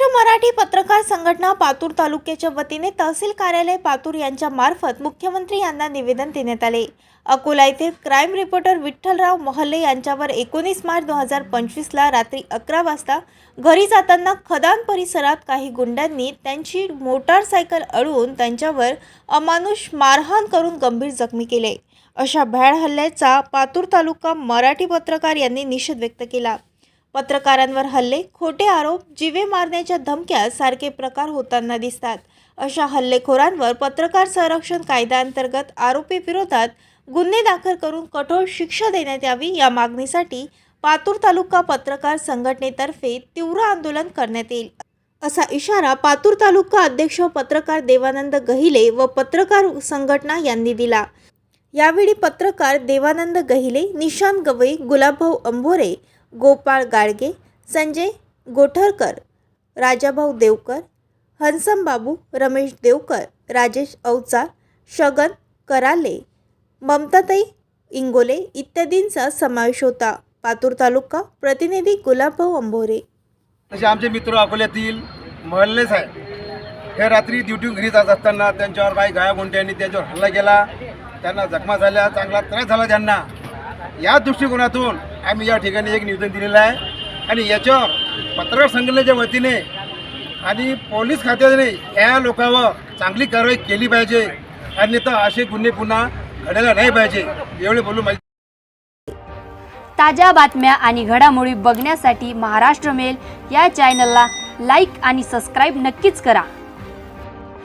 महाराष्ट्र मराठी पत्रकार संघटना पातूर तालुक्याच्या वतीने तहसील कार्यालय पातूर यांच्या मार्फत मुख्यमंत्री यांना निवेदन देण्यात आले. अकोला येथे क्राईम रिपोर्टर विठ्ठलराव मोहल्ले यांच्यावर एकोणीस मार्च दोन हजार पंचवीसला रात्री अकरा वाजता घरी जाताना खदान परिसरात काही गुंडांनी त्यांची मोटारसायकल अडवून त्यांच्यावर अमानुष मारहाण करून गंभीर जखमी केले. अशा भ्याड हल्ल्याचा पातूर तालुका मराठी पत्रकार यांनी निषेध व्यक्त केला. पत्रकारांवर हल्ले खोटे आरोप जीवे मारण्याच्या धमक्या सारखे प्रकार होताना दिसतात. अशा हल्लेखोरांवर पत्रकार संरक्षण कायद्याअंतर्गत आरोपी विरोधात गुन्हे दाखल करून कठोर शिक्षा देण्यात यावी या मागणीसाठी पातूर तालुका पत्रकार संघटनेतर्फे तीव्र आंदोलन करण्यात येईल. असा इशारा पातूर तालुका अध्यक्ष पत्रकार देवानंद गहिले व पत्रकार संघटना यांनी दिला. यावेळी पत्रकार देवानंद गहिले निशांत गवई गुलाबभाऊ अंभोरे गोपाळ गाडगे संजय गोठरकर राजाभाऊ देवकर हंसम बाबू रमेश देवकर राजेश अवचा शगन कराले ममताताई इंगोले इत्यादींचा समावेश होता. पातूर तालुका प्रतिनिधी गुलाबभाऊ अंभोरे तसे आमचे मित्र अकोल्यातील महल्लेच साहेब हे रात्री ड्युटी घरी जात असताना त्यांच्यावर काही गायागुंट्यांनी त्यांच्यावर हल्ला केला. त्यांना जखमा झाल्या चांगला त्रास झाला त्यांना. या दृष्टिकोनातून आम्ही या ठिकाणी एक निवेदन दिलेलं आहे. आणि याच्यावर पत्रकार संघटनेच्या वतीने आणि पोलीस खात्याने या लोकांवर चांगली कारवाई केली पाहिजे. अन्यथा असे गुन्हे पुन्हा घडायला नाही पाहिजे. एवढे बोलू माहिती ताज्या बातम्या आणि घडामोडी बघण्यासाठी महाराष्ट्र मेल या चॅनलला लाईक आणि सबस्क्राईब नक्कीच करा.